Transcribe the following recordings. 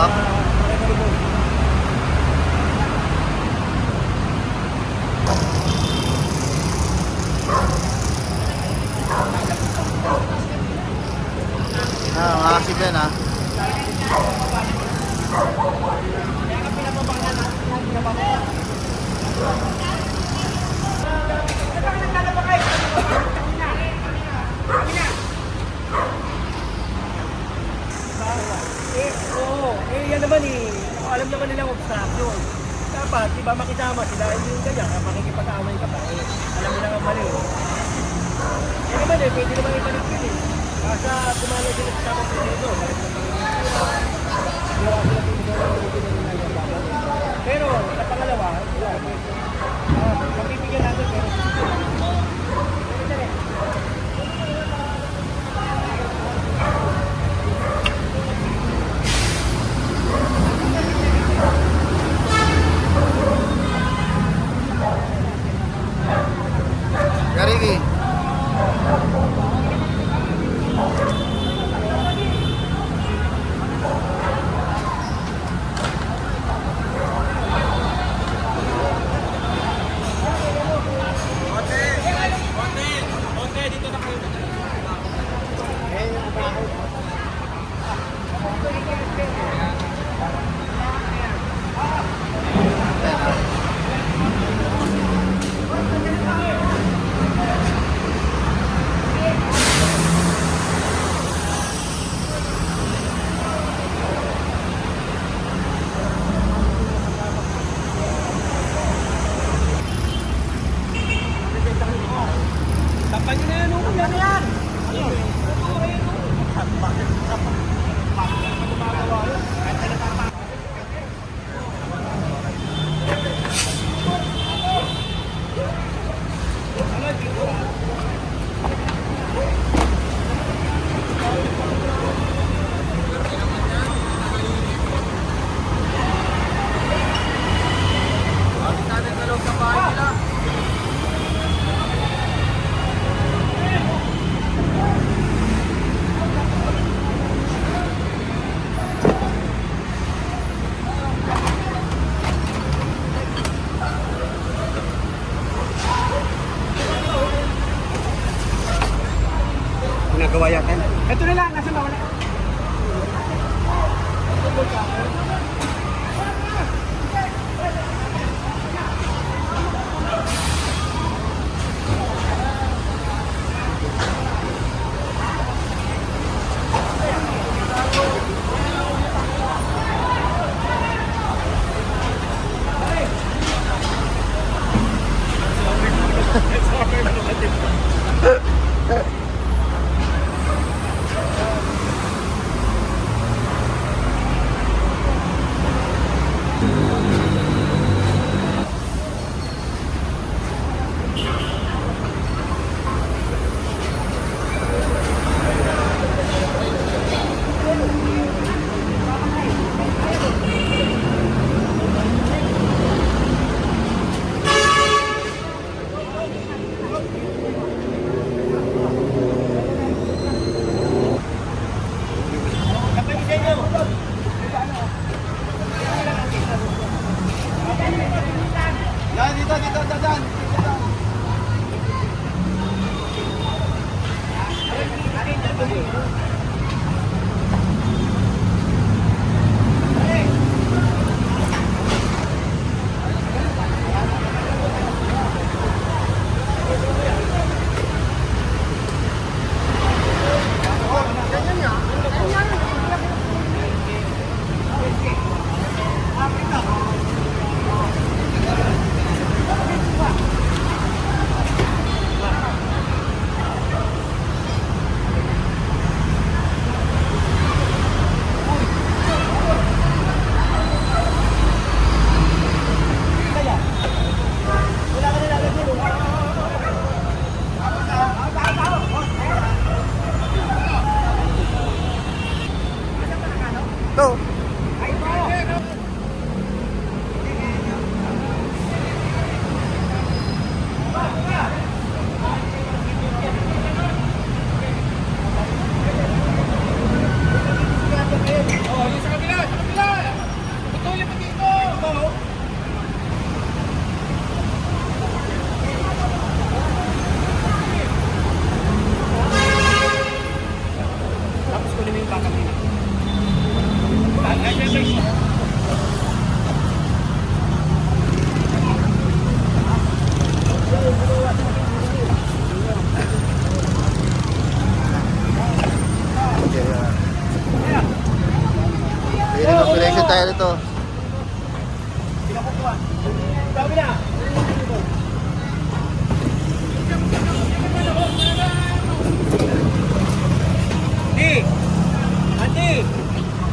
Up. Ah, mga kasip yan ah. Eh, oo. Eh, yan naman eh. Alam naman nilang obstruction. Dapat, di ba, makisama sila. Hindi yung ganyan. Kapag makikipag-away ka pa, eh, alam nila ang mali. Eh. Naman eh, pwede naman ibalik eh. Basta kumalay sila sa tamang na ginagawa. Pero, sa pangalawa, wala. Ginagawa yata. Ito na lang, nasa nawala. Yan,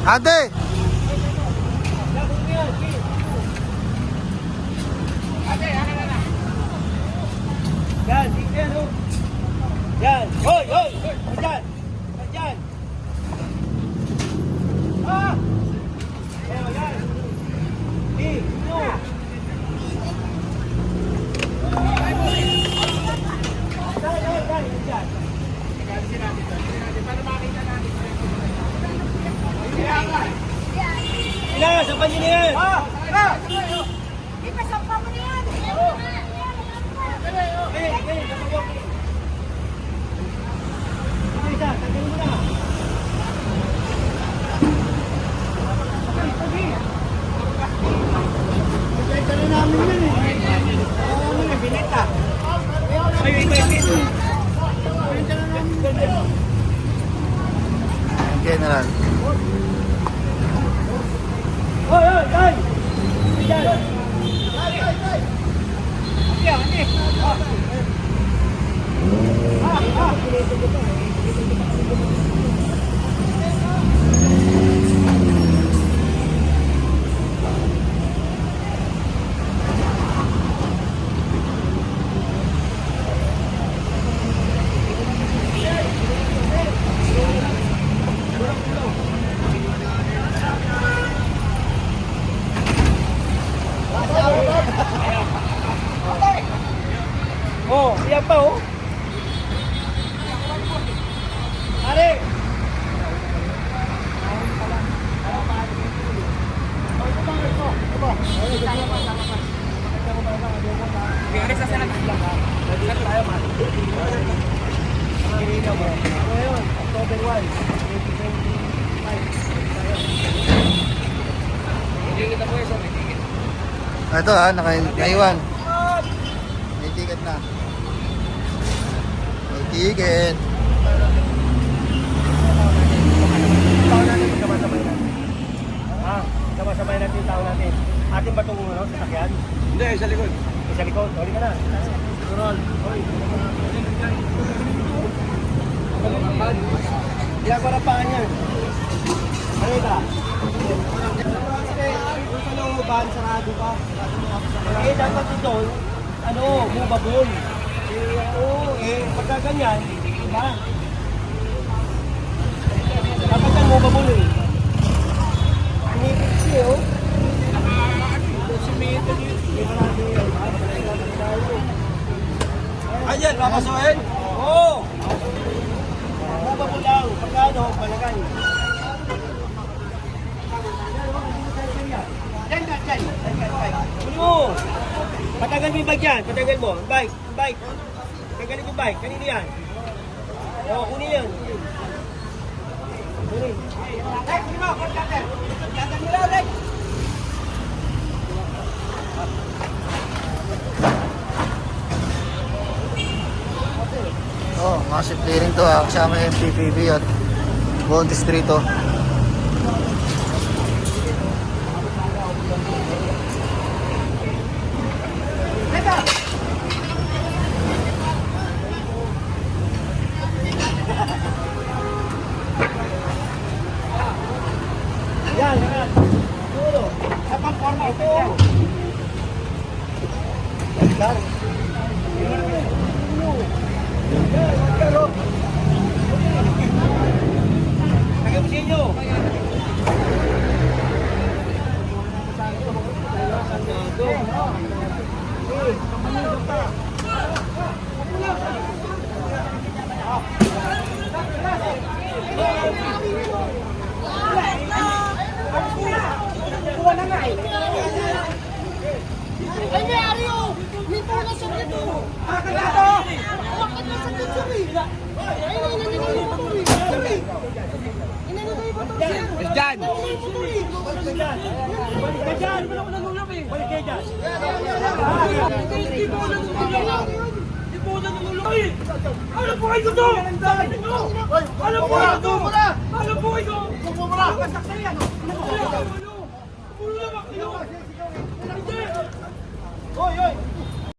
啊，对。Ilan, sa panyo na yan. Ah! Ah! Eh, eh, kapag Okay, isa, tanggalin mo na. Ay, wait, wait. General. Hoy, hoy, hoy! Diyan. Oh, iyan pa oh. Pare! Ngayon, October 1, 2025. Ito ha, naka, naiwan. May ticket na. May ticket. Tao natin, sabay-sabay natin. Ah, sabay-sabay natin tao natin. Atin ba itong ano, sasakyan? Hindi, sa likod. Sa likod, huli ka na. Ako na paan yan. Ano ba? Sa looban, sarado pa. Eh, dapat ito, ano, movable. Eh, oo, eh, pagka ganyan, diba? Dapat yan movable eh. Ang ipit siya, oh. Ayan, papasukin. Oo! Movable lang, pagka ano, palagay. Yan, yan, yan. Kunin mo. Patagal mo yung bike yan. Patagal mo. Bike, bike. Tagalin yung bike. Kanino yan? Oo, kunin yan. Kunin. Rex, kunin mo. Contractor. Contractor nila, Rex. Oh, massive clearing to ha. Kasama yung MPPV at buong distrito. Yan, yan. Puro. Sa. Tagay mo sa inyo. Ay, may ari oh! Dito na sa dito! Bakit na to? Bakit na sa dito eh? Ay, inanay na yung motor eh! Inanay na yung motor sir! Diyan. Inanay yung motor eh! Balik ka dyan. Balik ka dyan. Hindi po ako nanululak! Hindi po ako! Ano kayo to? Ano po kayo to? Ano po kayo to? Ano po kayo to? Ulo naman kayo! Hindi! Hoy, hoy!